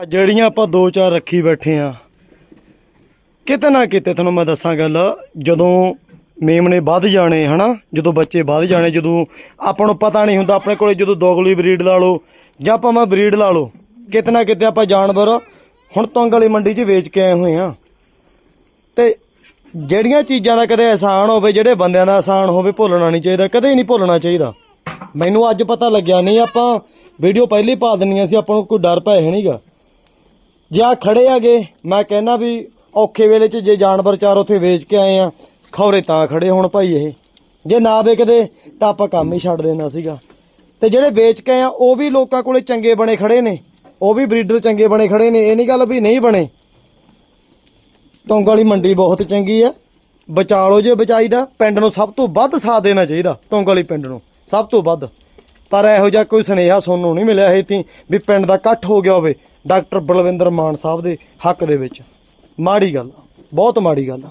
ਜਿਹੜੀਆਂ ਆਪਾਂ ਦੋ ਚਾਰ ਰੱਖੀ ਬੈਠੇ ਆ, ਕਿਤੇ ਨਾ ਕਿਤੇ ਤੁਹਾਨੂੰ ਮੈਂ ਦੱਸਾਂ ਗੱਲ, ਜਦੋਂ ਮੇਮਣੇ ਵੱਧ ਜਾਣੇ, ਹਨਾ? ਜਦੋਂ ਬੱਚੇ ਵੱਧ ਜਾਣੇ, ਜਦੋਂ ਆਪਾਂ ਨੂੰ ਪਤਾ ਨਹੀਂ ਹੁੰਦਾ, ਆਪਣੇ ਕੋਲੇ ਜਦੋਂ ਦੋਗਲੀ ਬਰੀਡ ਲਾ ਲਓ, ਜਾਂ ਆਪਾਂ ਮੈਂ ਬਰੀਡ ਲਾ ਲਓ, ਕਿਤੇ ਨਾ ਕਿਤੇ ਆਪਾਂ ਜਾਨਵਰ ਹੁਣ ਤੁੰਗ ਵਾਲੀ ਮੰਡੀ 'ਚ ਵੇਚ ਕੇ ਆਏ ਹੋਏ ਆ। ਤੇ ਜਿਹੜੀਆਂ ਚੀਜ਼ਾਂ ਦਾ ਕਦੇ ਆਸਾਨ ਹੋਵੇ, ਜਿਹੜੇ ਬੰਦਿਆਂ ਦਾ ਆਸਾਨ ਹੋਵੇ, ਭੁੱਲਣਾ ਨਹੀਂ ਚਾਹੀਦਾ, ਕਦੇ ਨਹੀਂ ਭੁੱਲਣਾ ਚਾਹੀਦਾ। ਮੈਨੂੰ ਅੱਜ ਪਤਾ ਲੱਗਿਆ, ਨਹੀਂ ਆਪਾਂ ਵੀਡੀਓ ਪਹਿਲੇ ਪਾ ਦਿੰਨੀਆਂ ਸੀ, ਆਪਾਂ ਨੂੰ ਕੋਈ ਡਰ ਭੈ ਹੈ ਨਹੀਂਗਾ ਜੇ ਆ ਖੜੇ ਆਗੇ, ਮੈਂ ਕਹਿੰਦਾ ਵੀ ਔਖੇ ਵੇਲੇ 'ਚ ਜੇ ਜਾਨਵਰ ਚਾਰ ਉੱਥੇ ਵੇਚ ਕੇ ਆਏ ਆ, ਖੌਰੇ ਤਾਂ ਖੜੇ ਹੁਣ ਭਾਈ ਇਹ। ਜੇ ਨਾ ਵੇਚਦੇ ਤਾਂ ਆਪਾਂ ਕੰਮ ਹੀ ਛੱਡ ਦੇਣਾ ਸੀਗਾ। ਤੇ ਜਿਹੜੇ ਵੇਚ ਕੇ ਆ, ਉਹ ਵੀ ਲੋਕਾਂ ਕੋਲੇ ਚੰਗੇ ਬਣੇ ਖੜੇ ਨੇ। ਉਹ ਵੀ ਬਰੀਡਰ ਚੰਗੇ ਬਣੇ ਖੜੇ ਨੇ, ਇਹ ਨਹੀਂ ਗੱਲ ਵੀ ਨਹੀਂ ਬਣੇ। ਤੁੰਗ ਵਾਲੀ ਮੰਡੀ ਬਹੁਤ ਚੰਗੀ ਆ। ਬਚਾ ਲਓ ਜੇ ਬਚਾਈਦਾ, ਪਿੰਡ ਨੂੰ ਸਭ ਤੋਂ ਵੱਧ ਸਾਥ ਦੇਣਾ ਚਾਹੀਦਾ ਤੁੰਗ ਵਾਲੀ ਪਿੰਡ ਨੂੰ, ਸਭ ਤੋਂ ਵੱਧ। ਪਰ ਇਹੋ ਜਿਹਾ ਕੋਈ ਸੁਨੇਹਾ ਸੁਣਨ ਨੂੰ ਨਹੀਂ ਮਿਲਿਆ ਇਹ ਤੀ ਵੀ ਪਿੰਡ ਦਾ ਇਕੱਠ ਹੋ ਗਿਆ ਹੋਵੇ। ਡਾਕਟਰ ਬਲਵਿੰਦਰ ਮਾਨ ਸਾਹਿਬ ਦੇ ਹੱਕ ਦੇ ਵਿੱਚ। ਮਾੜੀ ਗੱਲ ਆ, ਬਹੁਤ ਮਾੜੀ ਗੱਲ ਆ।